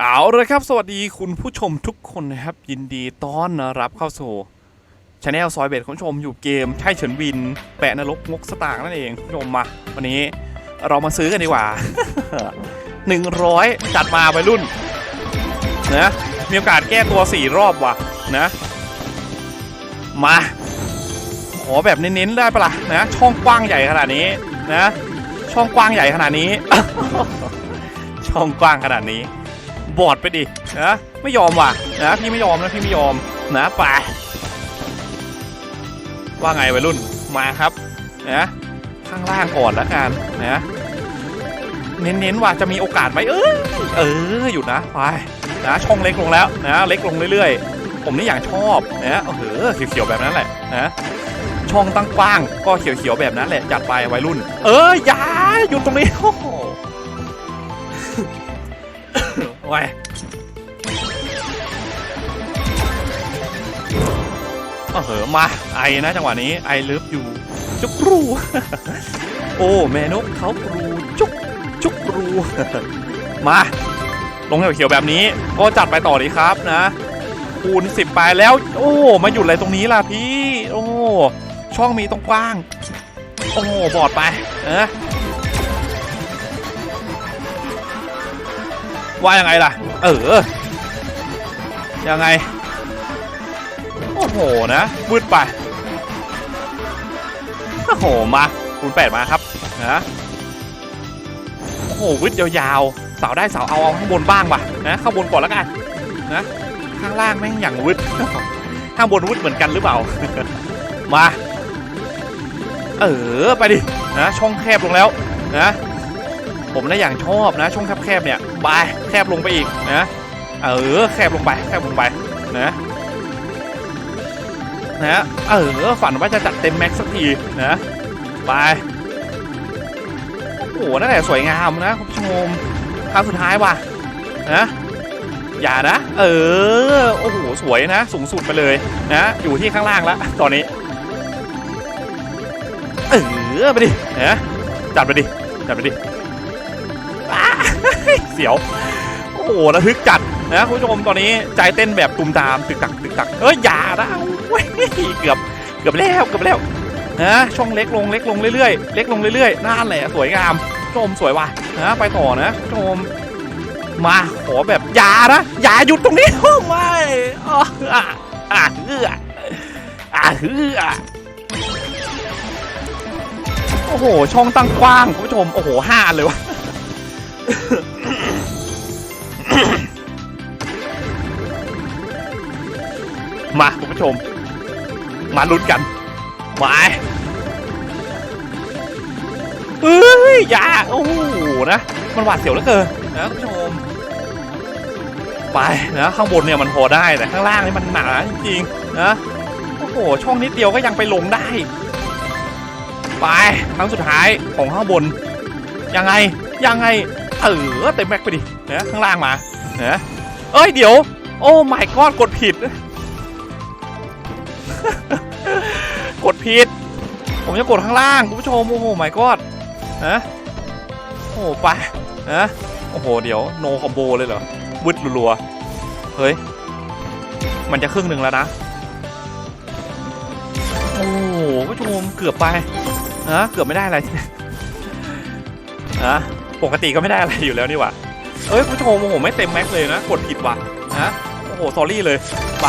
เอาลยครับ สวัสดีคุณผู้ชมทุกคนนะครับ ยินดีต้อนรับเข้าสู่ช anel ซอยเบดคุณผู้ชมอยู่เกมใช่เฉินวิน แปะนรกงกสตางค์นั่นเองคุณผู้ชมมา วันนี้เรามาซื้อกันดีกว่า 100 จัดมาไปรุ่นนะมีโอกาสแก้ตัว 4 รอบว่ะนะ มา ขอแบบเน้นๆได้ปะล่ะนะ ช่องกว้างใหญ่ขนาดนี้นะ ช่องกว้างใหญ่ขนาดนี้ ช่องกว้างขนาดนี้ บอดไปดินะไม่ยอมว่ะนะพี่ไม่ยอมนะพี่ไม่ยอมนะไปว่าไงวัยรุ่นมาครับนะข้างล่างก่อนแล้วกันนะเน้นๆว่าจะมีโอกาสไหมเออเอออยู่นะไปนะช่องเล็กลงแล้วนะเล็กลงเรื่อยๆ ผมนี่อย่างชอบนะเออเขียวๆแบบนั้นแหละนะช่องตั้งกว้างก็เขียวๆแบบนั้นแหละจัดไปวัยรุ่น เอออย่าหยุดตรงนี้โอ้โห โอ้ยเออเหอะมาไอนะจังหวะนี้ไอเลิฟอยู่ จุกรูโอ้แม่นกเขากรูจุกจุกรูมาลงเขียวๆแบบนี้ก็จัดไปต่อดีครับนะคูณสิบไปแล้ว โอ้มาหยุดอะไรตรงนี้ล่ะพี่ โอ้ช่องมีตรงกว้าง โอ้บอดไปเออ ว่ายังไงล่ะ เออ ยังไง โอ้โหนะมืดไป โอ้โห มาคูณแปดมาครับนะโอ้โหวึดยาวๆ สาวได้สาเอาเอาข้างบนบ้างป่ะนะข้างบนก่อนแล้วกันนะข้างล่างแม่งอย่างวึดข้างบนวึดเหมือนกันหรือเปล่า มา เออ ไปดินะช่องแคบลงแล้วนะ ผมนะอย่างชอบนะช่วงแคบๆเนี่ยไปแคบลงไปอีกนะเออแคบลงไปแคบลงไปนะนะเออฝันว่าจะจัดเต็มแม็กซ์สักทีนะไปโอ้โหนั่นแหละสวยงามนะคุณผู้ชมครั้งสุดท้ายว่ะนะอย่านะ เออโอ้โหสวยนะ สูงสุดไปเลยนะอยู่ที่ข้างล่างแล้วตอนนี้เออไปดินะจัดไปดิจัดไปดิ เสียว โอ้โหระทึกจัดนะคุณผู้ชมตอนนี้ใจเต้นแบบตุมตามตึกตักตึกตักเอ้ยอย่านะเว้ยเกือบเกือบแล้วเกือบแล้วนะช่องเล็กลงเล็กลงเรื่อยๆเล็กลงเรื่อยๆนั่นแหละสวยงามชมสวยว่ะนะไปต่อนะชมมาขอแบบอย่านะอย่าหยุดตรงนี้โอ้ไม่อะอะอะเฮืออะเฮือโอ้โหช่องตั้งกว้างคุณผู้ชมโอ้โหห้าเลยวะ ผู้ชม มาลุ้นกันมาเฮ้ยอย่าโอ้โหนะ มันหวาดเสียวเหลือเกินนะคุณผู้ชม ไปนะข้างบนเนี่ยมันพอได้แต่ข้างล่างนี่มันหนาจริงๆนะโอ้โหช่องนิดเดียวก็ยังไปลงได้ ไปครั้งสุดท้ายของข้างบน ยังไงยังไงเออเต็มแม็กไปดินะข้างล่างมานะเอ้ยเดี๋ยว โอ้ my god กดผิด กดผิด ผมจะกดข้างล่างคุณผู้ชม โอ้โห my god นะโอ้โหไปนะโอ้โห เดี๋ยว no combo เลยเหรอวึดรัวๆ เฮ้ย มันจะครึ่งหนึ่งแล้วนะ โอ้โหคุณผู้ชมเกือบไปนะเกือบไม่ได้อะไรนะปกติก็ไม่ได้อะไรอยู่แล้วนี่หว่าเอ้ยคุณผู้ชมโอ้โหไม่เต็มแม็กเลยนะ กดผิดว่ะนะโอ้โห สอรี่เลยไป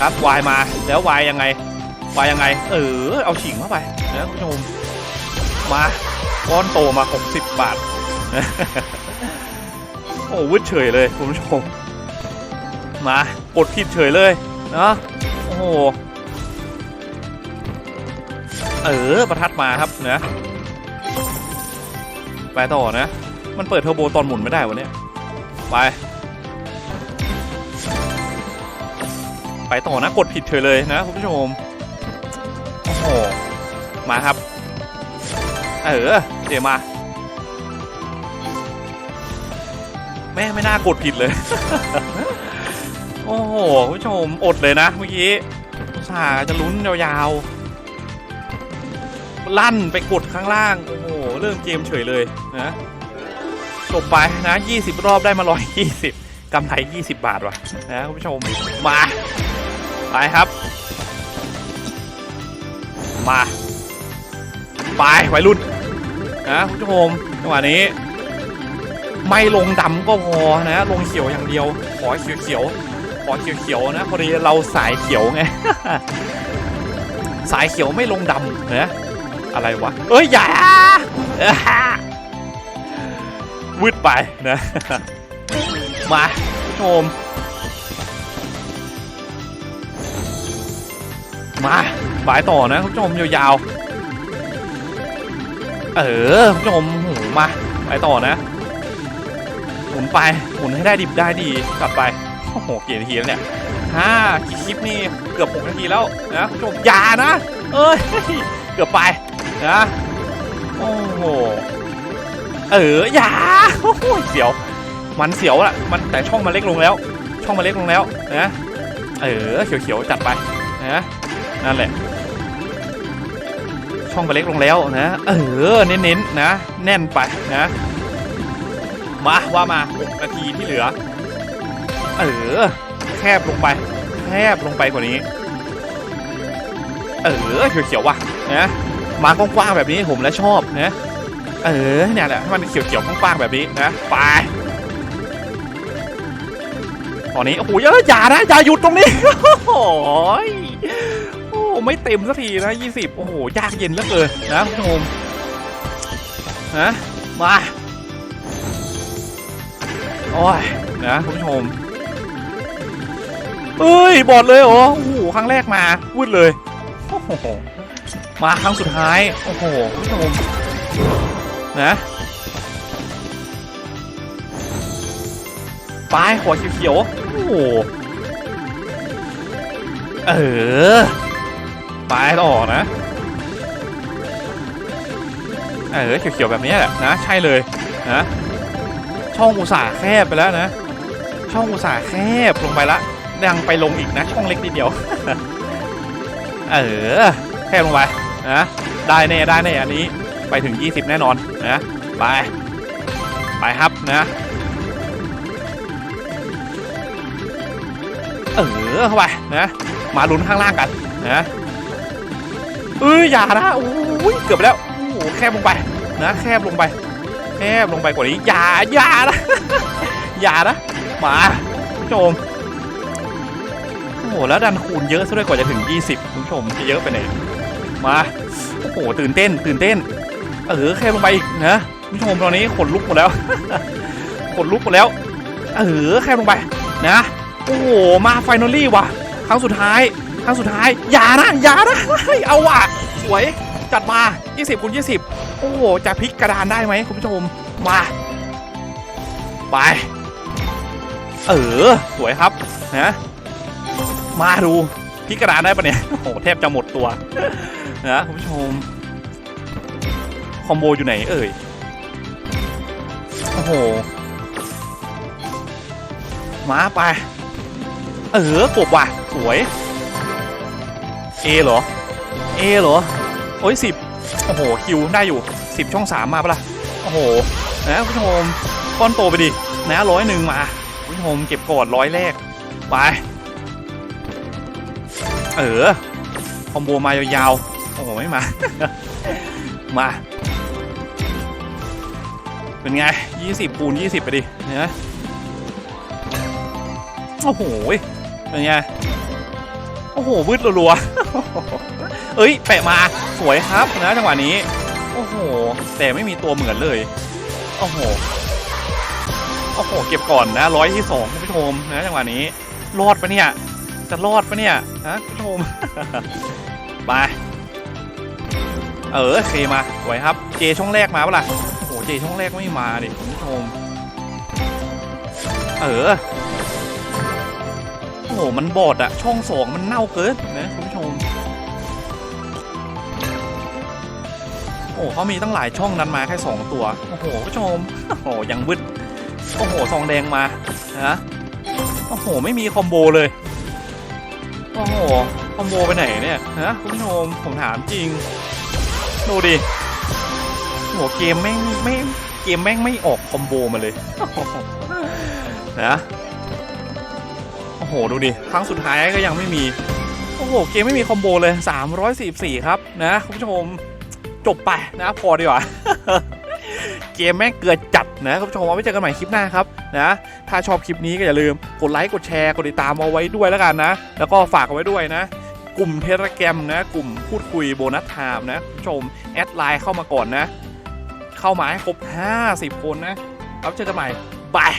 ครับวายมาแล้ววายยังไงวายยังไง เออเอาฉิงเข้าไปนะคุณผู้ชมมาก้อนโตมา 60 บาท โอ้วืดเฉยเลยคุณผู้ชม มากดผิดเฉยเลยนะโอ้โหเออประทัดมาครับนะไปต่อนะ มันเปิดเทอร์โบตอนหมุนไม่ได้วะเนี่ยไป ไปต่อนะกดผิดเฉยเลยนะคุณผู้ชมโอ้โหมาครับ เออเดี๋ยวมาแม่ไม่น่ากดผิดเลย โอ้โหคุณผู้ชมอดเลยนะเมื่อกี้อุตส่าจะลุ้นยาวๆ ลั่นไปกดข้างล่าง โอ้โห เริ่มเกมเฉยเลยนะจบไปนะ 20 รอบได้มา 120กำไร 20 บาทว่ะนะคุณผู้ชม มา ไปครับ มาไปวัยรุ่นนะคุณผู้ชมจังหวะนี้ ไม่ลงดำก็พอนะลงเขียวอย่างเดียว ขอเขียวเขียวๆขอเขียวเขียวๆนะพอดีเราสายเขียวไงสายเขียวไม่ลงดำนะอะไรวะเอ้ยอย่าอ่าวืดไปนะมาคุณผู้ชม มาบายต่อนะคุณผู้ชมยาวๆ เออคุณผู้ชมโหมาไปต่อนะหมุนไปหมุนให้ได้ดิบได้ดีกลับไปโอ้โหเกี่นาทีแล้วเนี่ยห้ากี่คลิปนี่เกือบหกนาทีแล้วนะคุณผู้ชมอย่านะ เอ้ยเกือบไปนะโอ้โหเอออย่าโอ้โหเสียว มันเสียวอะมันแต่ช่องมันเล็กลงแล้ว ช่องมันเล็กลงแล้วนะเออเขียวๆจัดไปนะ นั่นแหละ ช่องมันเล็กลงแล้วนะ เออ เน้นๆนะ แน่นไปนะ มาว่ามา 6 นาทีที่เหลือ เออ แคบลงไป แคบลงไปกว่านี้ เออเขียวๆว่ะนะมากว้างๆแบบนี้ผมแล้วชอบนะ เออเนี่ยแหละให้มันเขียวๆกว้างๆแบบนี้นะไปตอนนี้โอ้โหเยอะอย่านะอย่าหยุดตรงนี้โอ้ย ไม่เต็มสักทีนะยี่สิบโอ้โห ยากเย็นเหลือเกินนะคุณผู้ชมนะมา โอ้ย นะคุณผู้ชมเอ้ย บอดเลยเหรอโอ้โห ครั้งแรกมาพูดเลย โอ้โห มาครั้งสุดท้าย โอ้โห คุณผู้ชม นะปลายหัวเขียวๆโอ้โห เออ ปลายต่อนะเออเขียวๆแบบนี้แหละนะใช่เลยนะช่องอุตสาห์แคบไปแล้วนะ ช่องอุตสาห์แคบลงไปละยังไปลงอีกนะ ช่องเล็กนิดเดียว เออแคบลงไปนะได้แน่ได้แน่อันนี้ไปถึง 20 แน่นอนนะไปไปครับนะเออเข้าไปนะมาลุ้นข้างล่างกันนะ เอ้ยอย่านะโอ้ยเกือบแล้วโอ้โหแคบลงไปนะแคบลงไป แคบลงไปกว่านี้อย่าอย่านะอย่านะมาผู้ชมโอ้โหแล้วดันคูณเยอะซะด้วยกว่าจะถึง 20คุณผู้ชมจะเยอะไปไหนมาโอ้โหตื่นเต้น ตื่นเต้นเออแคบลงไปอีกนะคุณผู้ชมตอนนี้ขนลุกหมดแล้วขนลุกหมดแล้วเออแคบลงไปนะโอ้โหมาไฟนอลลี่ว่ะครั้งสุดท้าย ครั้งสุดท้าย อย่านะอย่านะเอาว่ะ สวยจัดมา 20คูณ20 โอ้โห จะพลิกกระดานได้ไหมคุณผู้ชม มา ไป เออ สวยครับนะมาดูพลิกกระดานได้ปะเนี่ย โอ้โห แทบจะหมดตัว นะคุณผู้ชม คอมโบอยู่ไหนเอ่ย โอ้โห มาไป เออกบว่ะ สวย เอเหรอเอเหรอ โอ้ยสิบโอ้โห คิวได้อยู่สิบช่องสามมาปะล่ะ โอ้โห นะคุณผู้ชมก้อนโตไปดิ นะร้อยหนึ่งมาคุณผู้ชมเก็บกอนร้อยแรก ไป เออ คอมโบมายาวๆ โอ้โห ไม่มา มา เป็นไง20คูณ20ไปดินะโอ้โห เป็นไง โอ้โหวืดรัวๆเอ้ย แปะมาสวยครับนะจังหวะนี้ โอ้โห แต่ไม่มีตัวเหมือนเลย โอ้โห โอ้โห เก็บก่อนนะร้อยที่สองคุณผู้ชมนะจังหวะนี้ รอดปะเนี่ย จะรอดปะเนี่ยนะคุณผู้ชมไปเออเคมาสวยครับ เจช่องแรกมาปะล่ะโอ้โหเจช่องแรกไม่มาดิคุณผู้ชมเออ หมันบอดอะช่องสองมันเน่าเกินนะคุณผู้ชม โอ้เขามีตั้งหลายช่องนั้นมาแค่สองตัว โอ้โหคุณผู้ชม โอ้โหยังวึดโอ้โหซองแดงมานะโอ้โห ไม่มีคอมโบเลย โอ้โห คอมโบไปไหนเนี่ยฮะคุณผู้ชมผมถามจริง ดูดิโอ้โหเกมแม่งไม่เกมแม่งไม่ออกคอมโบมาเลยนะ ดูดิ ครั้งสุดท้ายก็ยังไม่มี โอ้โห เกมไม่มีคอมโบเลย 344 ครับ นะคุณผู้ชมจบไปนะพอดีกว่า เกมแม่งเกลือจัดนะคุณผู้ชมเอาไว้เจอกันใหม่คลิปหน้าครับนะถ้าชอบคลิปนี้ก็อย่าลืมกดไลค์กดแชร์กดติดตามเอาไว้ด้วยแล้วกันนะ แล้วก็ฝากเอาไว้ด้วยนะกลุ่มเทเลแกรมนะ กลุ่มพูดคุยโบนัสไทม์นะคุณผู้ชม แอดไลน์เข้ามาก่อนนะ เข้ามาให้ครบ 50 คนนะ แล้วเจอกันใหม่บาย